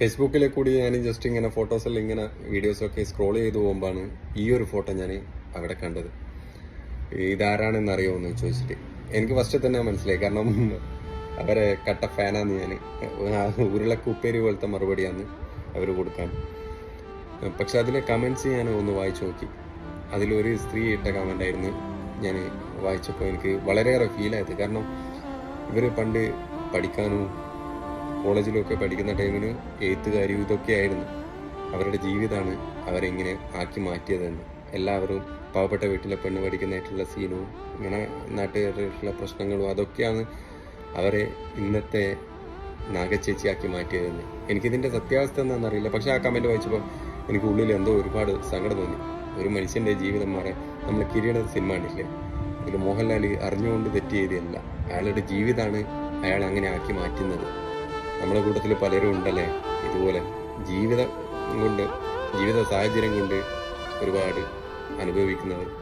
ഫേസ്ബുക്കിലെ കൂടി ഞാൻ ജസ്റ്റ് ഇങ്ങനെ ഫോട്ടോസെല്ലാം ഇങ്ങനെ വീഡിയോസൊക്കെ സ്ക്രോൾ ചെയ്ത് പോകുമ്പോഴാണ് ഈ ഒരു ഫോട്ടോ ഞാൻ അവിടെ കണ്ടത്. ഇതാരാണെന്ന് അറിയുമോ ചോദിച്ചിട്ട്. എനിക്ക് ഫസ്റ്റ് തന്നെ മനസ്സിലായി. കാരണം അവരെ കട്ട ഫാനാന്ന് ഞാൻ ഉരുളക്കുപ്പേരി പോലത്തെ മറുപടിയാണ് അവർ കൊടുക്കാൻ. പക്ഷെ അതിലെ കമൻസ് ഞാൻ ഒന്ന് വായിച്ചു നോക്കി. അതിലൊരു സ്ത്രീ ഇട്ട കമന്റ് ആയിരുന്നു ഞാൻ വായിച്ചപ്പോൾ എനിക്ക് വളരെയേറെ ഫീലായത് കാരണം ഇവർ പണ്ട് പഠിക്കാനും കോളേജിലൊക്കെ പഠിക്കുന്ന ടൈമിന് എഴുത്തുകാരും ഇതൊക്കെ ആയിരുന്നു. അവരുടെ ജീവിതമാണ് അവരെങ്ങനെ ആക്കി മാറ്റിയതെന്ന്. എല്ലാവരും പാവപ്പെട്ട വീട്ടിലെ പെണ്ണ് പഠിക്കുന്നതായിട്ടുള്ള സീനും ഇങ്ങനെ നാട്ടുകാരായിട്ടുള്ള പ്രശ്നങ്ങളും അതൊക്കെയാണ് അവരെ ഇന്നത്തെ നാഗച്ചേച്ചിയാക്കി മാറ്റിയതെന്ന്. എനിക്കിതിന്റെ സത്യാവസ്ഥ എന്താണെന്നറിയില്ല പക്ഷേ ആ കമന്റ് വായിച്ചപ്പോൾ എനിക്ക് ഉള്ളിൽ എന്തോ ഒരുപാട് സങ്കടം തോന്നി. ഒരു മനുഷ്യന്റെ ജീവിതം മാറാൻ നമ്മൾ കിരീട സിനിമ കണ്ടില്ലേ? ഇതിൽ മോഹൻലാൽ അറിഞ്ഞുകൊണ്ട് തെറ്റിയതല്ല അയാളുടെ ജീവിതമാണ് അയാൾ അങ്ങനെ ആക്കി മാറ്റുന്നത്. നമ്മുടെ കൂട്ടത്തിൽ പലരും ഉണ്ടല്ലേ? ഇതുപോലെ ജീവിതം കൊണ്ട് ജീവിത സാഹചര്യം കൊണ്ട് ഒരുപാട് അനുഭവിക്കുന്നവർ.